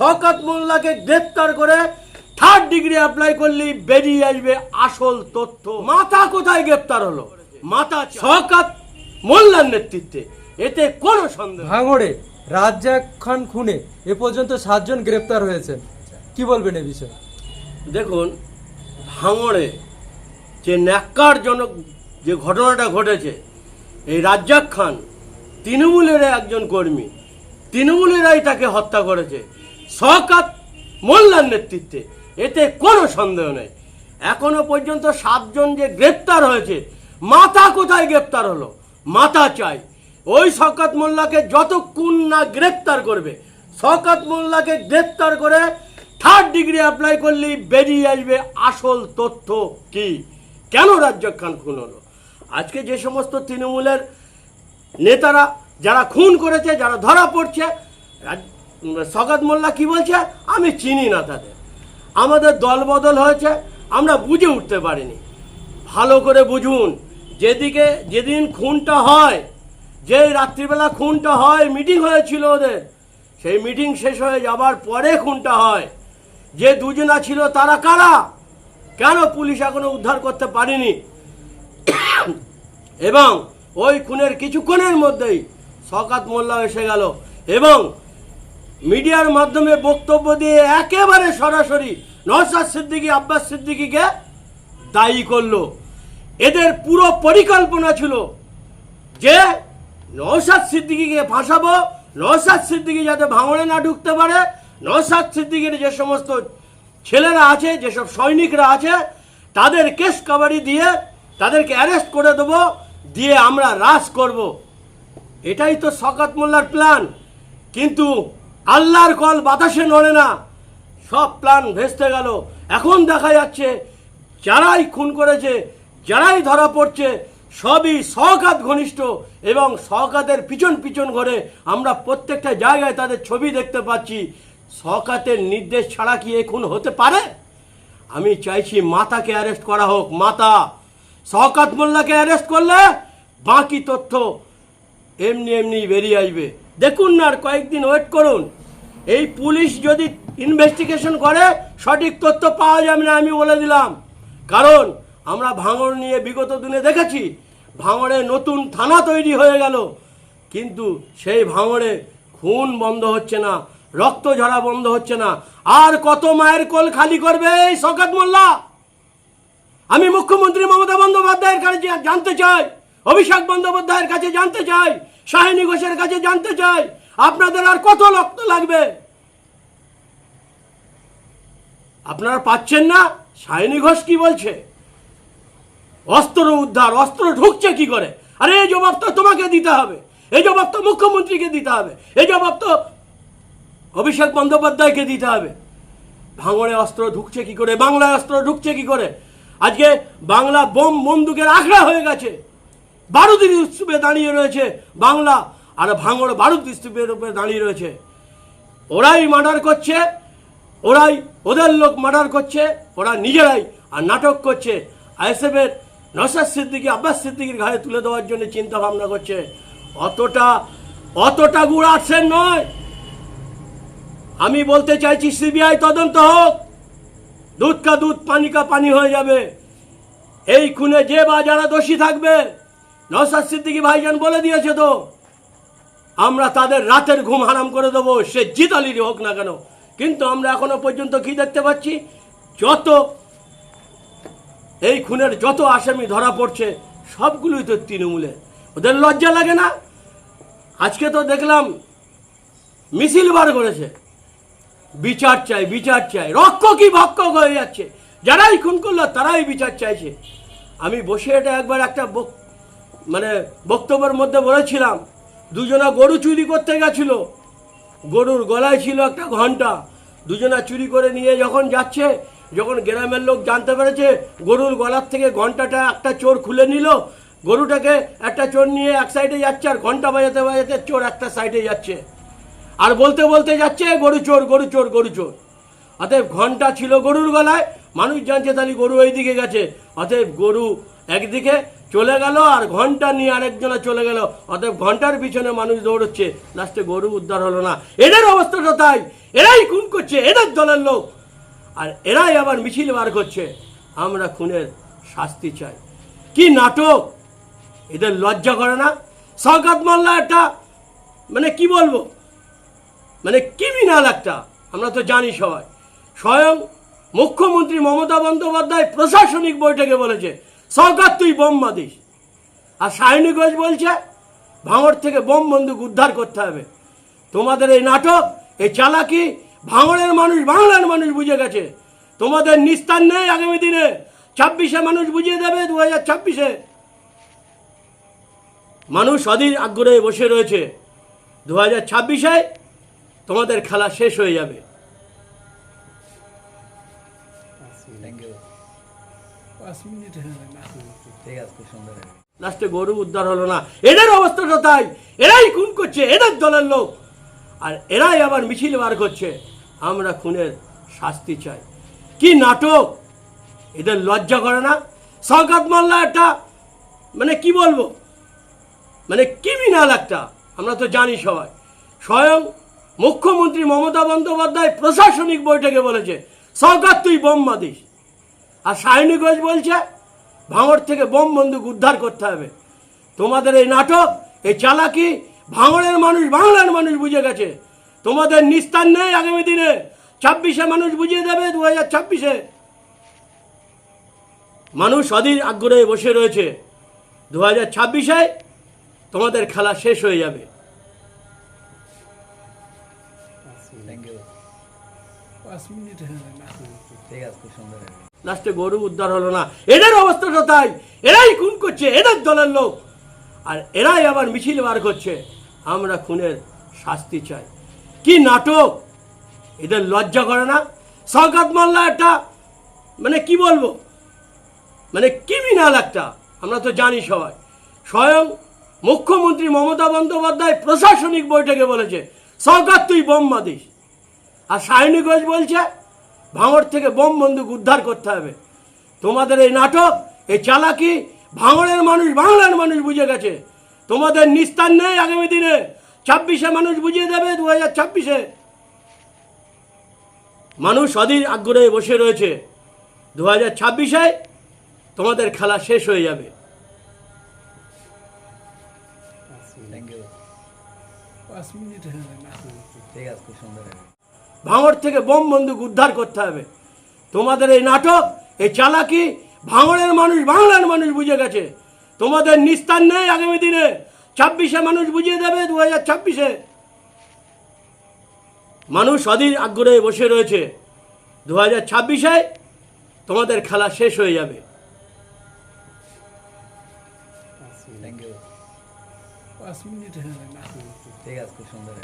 শওকত মোল্লাকে গ্রেপ্তার করে third degree apply করলেই বেরিয়ে আসবে আসল তথ্য। মাথা কোথায় গ্রেপ্তার হলো? মাথা শওকত মোল্লার নেতৃত্বে। এতে কোনো সন্দেহ ভাঙড়ে রাজ্জাক খান খুনে এ পর্যন্ত সাতজন গ্রেপ্তার হয়েছে। কি বলবেন এ বিষয়ে? দেখুন ভাঙড়ে যে ন্যাক্কারজনক যে ঘটনাটা ঘটেছে এই রাজ্জাক খান তৃণমূলের একজন কর্মী তৃণমূলেরাই তাকে হত্যা করেছে। শওকাত মোল্লার নেতৃত্বে। এতে কোনো সন্দেহ নেই। এখনও পর্যন্ত সাতজন যে গ্রেপ্তার হয়েছে মাথা কোথায় গ্রেপ্তার হলো? মাথা চাই। ওই শওকাত মোল্লাকে যতক্ষণ না গ্রেপ্তার করবে, শওকাত মোল্লাকে গ্রেপ্তার করে থার্ড ডিগ্রি অ্যাপ্লাই করলেই বেরিয়ে আসবে আসল তথ্য কি? কেন রাজ্জাক খান খুন হলো? আজকে যে সমস্ত তৃণমূলের নেতারা, যারা খুন করেছে, যারা ধরা পড়ছে রাজ- মোল্লা কি বলছে? আমি চিনি না তাদের। আমাদের দল বদল হয়েছে, আমরা বুঝে উঠতে পারিনি। ভালো করে বুঝুন, যেদিকে যেদিন খুনটা হয় যে রাত্রিবেলা খুনটা হয়, মিটিং হয়েছিল ওদের, সেই মিটিং শেষ হয়ে যাবার পরে খুনটা হয়। যে দুজনা ছিল তারা কারা? কেন পুলিশ এখনও উদ্ধার করতে পারেনি? এবং ওই খুনের কিছুক্ষণের মধ্যেই শকাত মোল্লা এসে গেল। এবং মিডিয়ার মাধ্যমে বক্তব্য দিয়ে একেবারে সরাসরি নওশাদ সিদ্দিকী, আব্বাস সিদ্দিকিকে দায়ী করল। এদের পুরো পরিকল্পনা ছিল যে নওশাদ সিদ্দিকিকে ফাঁসাবো, নওশাদ সিদ্দিকি যাতে ভাঙড়ে না ঢুকতে পারে, নওশাদ সিদ্দিকির যে সমস্ত ছেলেরা আছে, যেসব সৈনিকরা আছে, তাদের কেস কাবারি দিয়ে তাদেরকে অ্যারেস্ট করে দেবো, দিয়ে আমরা রাস করব। এটাই তো শকাত মোল্লার প্ল্যান। কিন্তু আল্লাহর কল বাতাসে নড়ে না। সব প্ল্যান ভেস্তে গেল। এখন দেখা যাচ্ছে, যারাই খুন করেছে, যারাই ধরা পড়ছে, সবই সহকাত ঘনিষ্ঠ এবং সহকাতের পিছন পিছন ঘরে আমরা প্রত্যেকটা জায়গায় তাদের ছবি দেখতে পাচ্ছি। সহকাতের নির্দেশ ছাড়া কি এ খুন হতে পারে? আমি চাইছি মাতাকে অ্যারেস্ট করা হোক। মাতা, শওকাত মোল্লাকে অ্যারেস্ট করলে বাকি তথ্য এমনি এমনি বেরিয়ে আসবে। দেখুন না আর কয়েকদিন ওয়েট করুন। এই পুলিশ যদি ইনভেস্টিগেশন করে, সঠিক তথ্য পাওয়া যাবে না আমি বলে দিলাম। কারণ আমরা ভাঙড় নিয়ে বিগত দিনে দেখেছি, ভাঙড়ে নতুন থানা তৈরি হয়ে গেল। কিন্তু সেই ভাঙড়ে খুন বন্ধ হচ্ছে না, রক্ত ঝরা বন্ধ হচ্ছে না। আর কত মায়ের কোল খালি করবে এই শকাত মোল্লা? আমি মুখ্যমন্ত্রী মমতা বন্দ্যোপাধ্যায়ের কাছে জানতে চাই, অভিষেক বন্দ্যোপাধ্যায়ের কাছে জানতে চাই শাহিনী ঘোষের কাছে জানতে চাই, আপনাদের আর কত রক্ত লাগবে? আপনারা পাচ্ছেন না? শাহিনী ঘোষ কি বলছে? অস্ত্র উদ্ধার, অস্ত্র ঢুকছে কি করে? আরে, এই জবাব তো তোমাকে দিতে হবে। এই জবাব তো মুখ্যমন্ত্রীকে দিতে হবে। এই জবাব তো অভিষেক বন্দ্যোপাধ্যায়কে দিতে হবে। ভাঙড়ে অস্ত্র ঢুকছে কি করে? বাংলায় অস্ত্র ঢুকছে কি করে? আজকে বাংলা বোম বন্দুকের আখড়া হয়ে গেছে। বারুদের স্তূপে দাঁড়িয়ে রয়েছে বাংলা, আর ভাঙড় বারুদ স্তূপের উপরে দাঁড়িয়ে রয়েছে। ওরাই মার্ডার করছে, ওরাই ওদের লোক মার্ডার করছে, ওরা নিজেরাই আর নাটক করছে। আইএসএফের নসাদ সিদ্দিকি, আব্বাস সিদ্দিকির ঘাড়ে তুলে দেওয়ার জন্য চিন্তা ভাবনা করছে। অতটা অতটা গুড় আসছেন নয়। আমি বলতে চাইছি, সিবিআই তদন্ত হোক। দুধ কা দুধ, পানি কা পানি হয়ে যাবে। এই খুনে যে বা যারা দোষী থাকবে নসাদ সিদ্দিকি ভাইজান বলে দিয়েছে তো, আমরা তাদের রাতের ঘুম হারাম করে দেবো, সে জিত জিতালিরই হোক না কেন। কিন্তু আমরা এখনও পর্যন্ত কি দেখতে পাচ্ছি? যত এই খুনের যত আসামি ধরা পড়ছে, সবগুলোই তো তৃণমূলে। ওদের লজ্জা লাগে না? আজকে তো দেখলাম মিছিল বার করেছে। বিচার চাই বিচার চাই। রক্ষ কি ভক্ষক হয়ে যাচ্ছে? যারাই খুন করল তারাই বিচার চাইছে। আমি বসে এটা একবার একটা মানে বক্তব্যের মধ্যে বলেছিলাম, দুজনা গরু চুরি করতে গেছিল। গরুর গলায় ছিল একটা ঘণ্টা। দুজনা চুরি করে নিয়ে যখন যাচ্ছে, যখন গ্রামের লোক জানতে পেরেছে, গরুর গলার থেকে ঘন্টাটা একটা চোর খুলে নিল। গরুটাকে একটা চোর নিয়ে এক সাইডে যাচ্ছে আর ঘণ্টা বাজাতে বাজাতে চোর একটা সাইডে যাচ্ছে। আর বলতে বলতে যাচ্ছে, গরু চোর গরু চোর গরু চোর। অতএব ঘণ্টা ছিল গরুর গলায়, মানুষ জানছে তাহলে গরু এই দিকে গেছে। অতএব গরু একদিকে চলে গেল আর ঘণ্টা নিয়ে আরেকজনে চলে গেল। অতএব ঘণ্টার পিছনে মানুষ দৌড়চ্ছে, লাস্টে গরু উদ্ধার হলো না। এদের অবস্থাটা তাই এরাই খুন করছে, এদের দলের লোক। আর এরাই আবার মিছিল বার করছে। আমরা খুনের শাস্তি চাই। কি নাটক? এদের লজ্জা করে না? শওকাত মোল্লা একটা মানে কি বলব? মানে ক্রিমিনাল একটা, আমরা তো জানি সবাই। স্বয়ং মুখ্যমন্ত্রী মমতা বন্দ্যোপাধ্যায় প্রশাসনিক বৈঠকে বলেছে সরকার তুই বোম বাঁধিস। আর সায়নী ঘোষ বলছে, ভাঙড় থেকে বোম বন্দুক উদ্ধার করতে হবে। তোমাদের এই নাটক, এই চালাকি, ভাঙড়ের মানুষ, বাংলার মানুষ বুঝে গেছে। তোমাদের নিস্তার নেই আগামী দিনে। ছাব্বিশে মানুষ বুঝিয়ে দেবে দু হাজার ছাব্বিশে। মানুষ অধীর আগ্রহে বসে রয়েছে। দু হাজার ছাব্বিশে তোমাদের খেলা শেষ হয়ে যাবে। পাঁচ মিনিট। লাস্টে গরু উদ্ধার হলো না। এদের অবস্থাটা তাই। এরাই খুন করছে, এদের দলের লোক। আর এরাই আবার মিছিল বার করছে। আমরা খুনের শাস্তি চাই। কি নাটক? এদের লজ্জা করে না? মোল্লা একটা মানে কি বলব? মানে একটা। আমরা তো জানি সবাই। স্বয়ং মুখ্যমন্ত্রী মমতা বন্দ্যোপাধ্যায় প্রশাসনিক বৈঠকে বলেছে সরকার তুই বোম বাঁধিস আর সায়নী ঘোষ বলছে ভাঙড় থেকে বোম বন্দুক উদ্ধার করতে হবে। তোমাদের এই নাটক এই চালাকি ভাঙড়ের মানুষ বাংলার মানুষ বুঝে গেছে। তোমাদের নিস্তার নেই আগামী দিনে। ছাব্বিশে মানুষ বুঝিয়ে দেবে দু হাজার ছাব্বিশে। মানুষ অধীর আগ্রহে বসে রয়েছে। দু হাজার ছাব্বিশে তোমাদের খেলা শেষ হয়ে যাবে। ঠিক আছে খুব সুন্দর। লাস্টে গরু উদ্ধার হলো না। এদের অবস্থাটা তাই এরাই খুন করছে, এদের দলের লোক। আর এরাই আবার মিছিল বার করছে। আমরা খুনের শাস্তি চাই। কি নাটক? এদের লজ্জা করে না? শওকাত মোল্লা একটা মানে কি বলব? মানে ক্রিমিনাল একটা, আমরা তো জানি সবাই। স্বয়ং মুখ্যমন্ত্রী মমতা বন্দ্যোপাধ্যায় প্রশাসনিক বৈঠকে বলেছে সরকার তুই বোম বাঁধিস আর সায়নী ঘোষ বলছে ভাঙড় থেকে বোম বন্দুক উদ্ধার করতে হবে। তোমাদের এই নাটক এই চালাকি ভাঙড়ের মানুষ বাংলার মানুষ বুঝে গেছে। তোমাদের নিস্তার নেই আগামী দিনে। ছাব্বিশে মানুষ বুঝিয়ে দেবে দু হাজার ছাব্বিশে। মানুষ অধীর আগ্রহে বসে রয়েছে। দু হাজার ছাব্বিশে তোমাদের খেলা শেষ হয়ে যাবে। ঠিক আছে খুব সুন্দর। ভাঙড় থেকে বোম বন্দুক উদ্ধার করতে হবে। তোমাদের এই নাটক এই চালাকি ভাঙড়ের মানুষ বাংলার মানুষ বুঝে গেছে। তোমাদের নিস্তার নেই আগামী দিনে। ছাব্বিশে মানুষ বুঝিয়ে দেবে দু হাজার ছাব্বিশে। মানুষ অধীর আগ্রহে বসে রয়েছে। দু হাজার ছাব্বিশে তোমাদের খেলা শেষ হয়ে যাবে। থ্যাংক ইউ পাঁচ মিনিট গেল। ঠিক আছে খুব সুন্দর।